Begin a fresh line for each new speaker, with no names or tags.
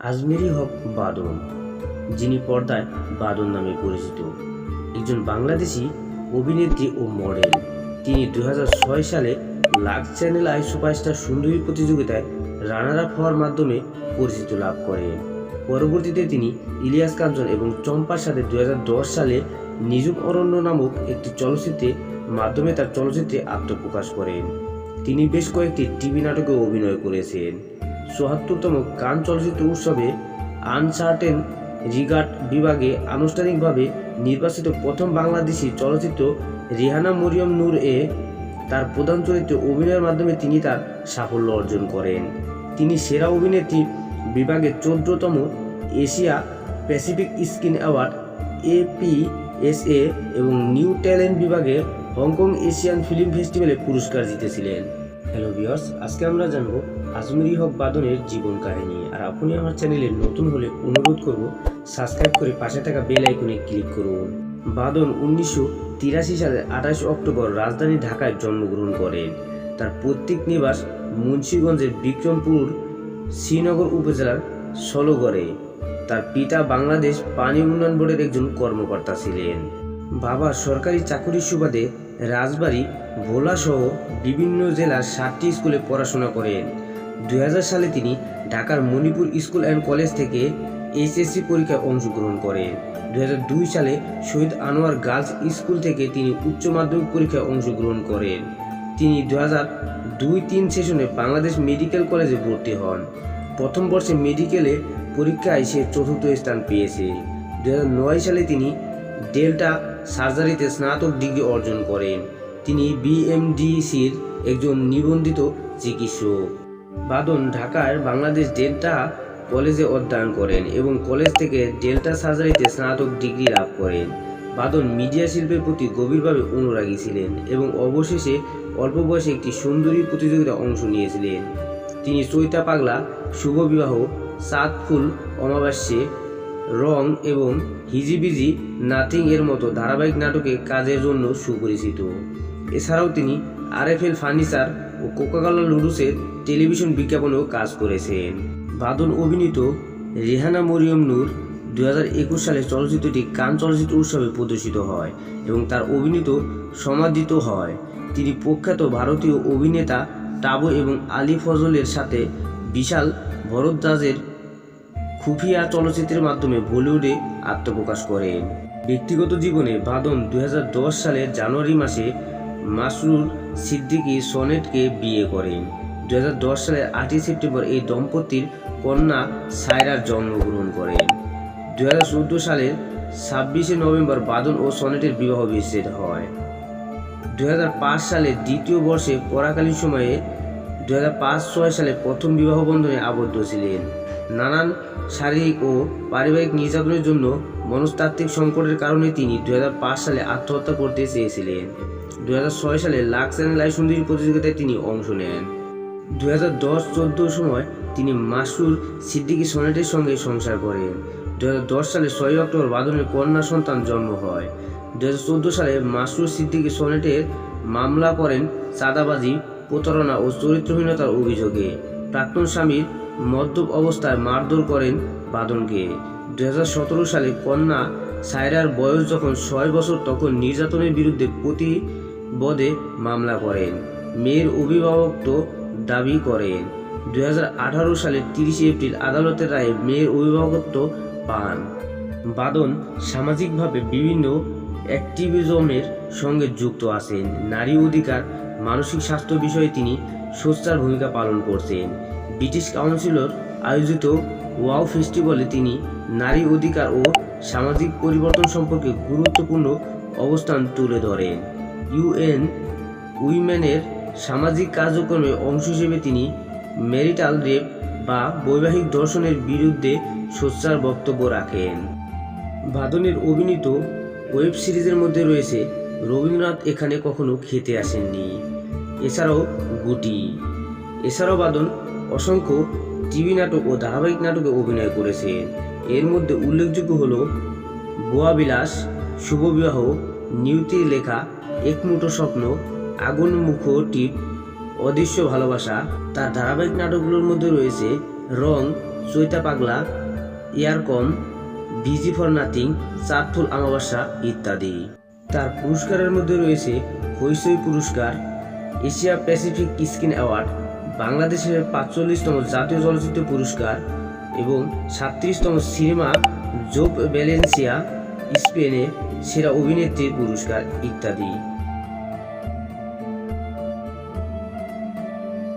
আজমেরি হক বাদন, যিনি পর্দায় বাদন নামে পরিচিত। একজন বাংলাদেশি, অভিনেত্রী ও মডেল তিনি দু হাজার ছয় সালে লাক্স চ্যানেল আই সুপারস্টার সুন্দরী প্রতিযোগিতায় রানার আপ হওয়ার মাধ্যমে পরিচিতি লাভ করেন পরবর্তীতে তিনি ইলিয়াস কাঞ্চন এবং চম্পার সাথে দু হাজার দশ সালে নিজুম অরণ্য নামক একটি চলচ্চিত্রে মাধ্যমে তার চলচ্চিত্রে আত্মপ্রকাশ করেন। তিনি বেশ কয়েকটি টিভি নাটকে অভিনয় করেছেন। চুয়াত্তরতম কান চলচ্চিত্র উৎসবে আনসার্টেন রিগার্ড বিভাগে আনুষ্ঠানিকভাবে নির্বাচিত প্রথম বাংলাদেশি চলচ্চিত্র রিহানা মরিয়ম নূর এ তার প্রধান চরিত্রে অভিনয়ের মাধ্যমে তিনি তার সাফল্য অর্জন করেন। তিনি সেরা অভিনেত্রী বিভাগে চোদ্দতম Asia Pacific screen award APSA এবং নিউ ট্যালেন্ট বিভাগে হংকং এশিয়ান ফিল্ম ফেস্টিভ্যালে পুরস্কার জিতেছিলেন। হ্যালো ভিউয়ার্স, আজকে আমরা জানব আজমেরি হক বাদনের জীবন কাহিনী। আর আপনি আমার চ্যানেলে নতুন হলে অনুরোধ করব, সাবস্ক্রাইব করে পাশে থাকা বেল আইকনে ক্লিক করুন। বাদন উনিশশো তিরাশি সালের আঠাশ অক্টোবর রাজধানী ঢাকায় জন্মগ্রহণ করেন। তার পৈতৃক নিবাস মুন্সীগঞ্জের বিক্রমপুর, শ্রীনগর উপজেলার সলগড়ে তার পিতা বাংলাদেশ পানি উন্নয়ন বোর্ডের একজন কর্মকর্তা ছিলেন। বাবা সরকারি চাকুরির সুবাদে রাজবাড়ী, ভোলাসহ বিভিন্ন জেলার সাতটি স্কুলে পড়াশোনা করেন। দুই হাজার সালে তিনি ঢাকার মণিপুর স্কুল অ্যান্ড কলেজ থেকে এইচএসসি পরীক্ষায় অংশগ্রহণ করেন। দু হাজার দুই সালে শহীদ আনোয়ার গার্লস স্কুল থেকে তিনি উচ্চ মাধ্যমিক পরীক্ষায় অংশগ্রহণ করেন। তিনি দু হাজার দুই তিন সেশনে বাংলাদেশ মেডিকেল কলেজে ভর্তি হন। প্রথম বর্ষে মেডিকেলে পরীক্ষায় সে চতুর্থ স্থান পেয়েছে। দু নয় সালে তিনি ডেল্টা সার্জারিতে স্নাতক ডিগ্রি অর্জন করেন। তিনি বিএমডিসির একজন নিবন্ধিত চিকিৎসক। বাদন ঢাকার বাংলাদেশ ডেল্টা কলেজে অধ্যয়ন করেন এবং কলেজ থেকে ডেল্টা সার্জারিতে স্নাতক ডিগ্রি লাভ করেন। বাদন মিডিয়া শিল্পের প্রতি গভীরভাবে অনুরাগী ছিলেন এবং অবশেষে অল্প বয়সে একটি সুন্দরী প্রতিযোগিতায় অংশ নিয়েছিলেন। তিনি চৈতা পাগলা, শুভ বিবাহ, সাত ফুল, অমাবাস্যে, রং এবং হিজিবিজি, নাথিং এর মতো ধারাবাহিক নাটকে কাজের জন্য সুপরিচিত। এছাড়াও তিনি আরএফএল ফার্নিচার ও কোকাকোলা লুডুসের টেলিভিশন বিজ্ঞাপনেও কাজ করেছেন। বাদল অভিনীত রেহানা মরিয়ম নূর দু হাজার একুশ সালে চলচ্চিত্রটি কান চলচ্চিত্র উৎসবে প্রদর্শিত হয় এবং তার অভিনীত সমাদিত হয়। তিনি প্রখ্যাত ভারতীয় অভিনেতা টাবু এবং আলী ফজলের সাথে বিশাল ভরদ্বাজের খুফিয়া চলচ্চিত্রের মাধ্যমে বলিউডে আত্মপ্রকাশ করেন। ব্যক্তিগত জীবনে বাদন দুই সালের জানুয়ারি মাসে মাসরুর সিদ্দিকী সনেটকে বিয়ে করেন। দু হাজার দশ সালের আটই সেপ্টেম্বর এই দম্পতির কন্যা সায়রার জন্মগ্রহণ করেন। দুই সালের ছাব্বিশে নভেম্বর বাদন ও সনেটের বিবাহ বিচ্ছেদ হয়। দু সালে দ্বিতীয় বর্ষে পড়াকালীন সময়ে দু সালে প্রথম বিবাহ বন্ধনে আবদ্ধ ছিলেন। নানান শারীরিক ও পারিবারিক নির্যাতনের জন্য মনস্তাত্ত্বিক সংকটের কারণে তিনি দুই হাজার পাঁচ সালে আত্মহত্যা করতে চেয়েছিলেন। দু সালে লাক্স অ্যান্ড লাই সুন্দরী প্রতিযোগিতায় তিনি অংশ নেন। দু হাজার দশ সময় তিনি মাসুর সিদ্দিকি সনেটের সঙ্গে সংসার করেন। দু সালে ছয় অক্টোবর বাদনের কন্যা সন্তান জন্ম হয়। দু হাজার চোদ্দ সালে মাসুর সিদ্দিকি সনেটের মামলা করেন চাঁদাবাজি প্রতারণা ও চরিত্রহীনতার অভিযোগে প্রাক্তন স্বামীর মদ্যপ অবস্থায় মারধর করেন বাদনকে। দু সালে কন্যা সায়রার বয়স যখন ছয় বছর তখন নির্যাতনের বিরুদ্ধে প্রতিবদে মামলা করেন। মেয়ের অভিভাবক তো দাবি করেন। দু সালের তিরিশে এপ্রিল আদালতের রায়ে মেয়ের অভিভাবকত্ব পান। বাদন সামাজিকভাবে বিভিন্ন অ্যাক্টিভিজমের সঙ্গে যুক্ত আছেন। নারী অধিকার মানসিক স্বাস্থ্য বিষয়ে তিনি সোচ্চার ভূমিকা পালন করছেন। ব্রিটিশ কাউন্সিলর আয়োজিত ওয়াও ফেস্টিভ্যালে তিনি নারী অধিকার ও সামাজিক পরিবর্তন সম্পর্কে গুরুত্বপূর্ণ অবস্থান তুলে ধরেন। ইউএন উইমেনের সামাজিক কার্যক্রমে অংশ হিসেবে তিনি ম্যারিটাল রেপ বা বৈবাহিক দর্শনের বিরুদ্ধে সোচ্চার বক্তব্য রাখেন। বাদনের অভিনীত ওয়েব সিরিজের মধ্যে রয়েছে রবীন্দ্রনাথ এখানে কখনো খেতে আসেননি। এছাড়াও গুটি, এছাড়াও বাদন, অসংখ্য টিভি নাটক ও ধারাবাহিক নাটকে অভিনয় করেছেন। এর মধ্যে উল্লেখযোগ্য হল বোয়া বিলাস শুভ বিবাহ নিয়তির লেখা একমুটো স্বপ্ন, আগুন মুখ টিপ, অদৃশ্য ভালোবাসা, তার ধারাবাহিক নাটকগুলোর মধ্যে রয়েছে Rong, Choita Pagla এয়ারকম busy for nothing, Chandphul Amabosha ইত্যাদি। তার পুরস্কারের মধ্যে রয়েছে হৈসই পুরস্কার, এশিয়া প্যাসিফিক স্ক্রিন অ্যাওয়ার্ড, বাংলাদেশের পাঁচচল্লিশতম জাতীয় চলচ্চিত্র পুরস্কার এবং সাতত্রিশতম সিনেমা জোপ ব্যালেন্সিয়া স্পেনে সেরা অভিনেত্রীর পুরস্কার ইত্যাদি।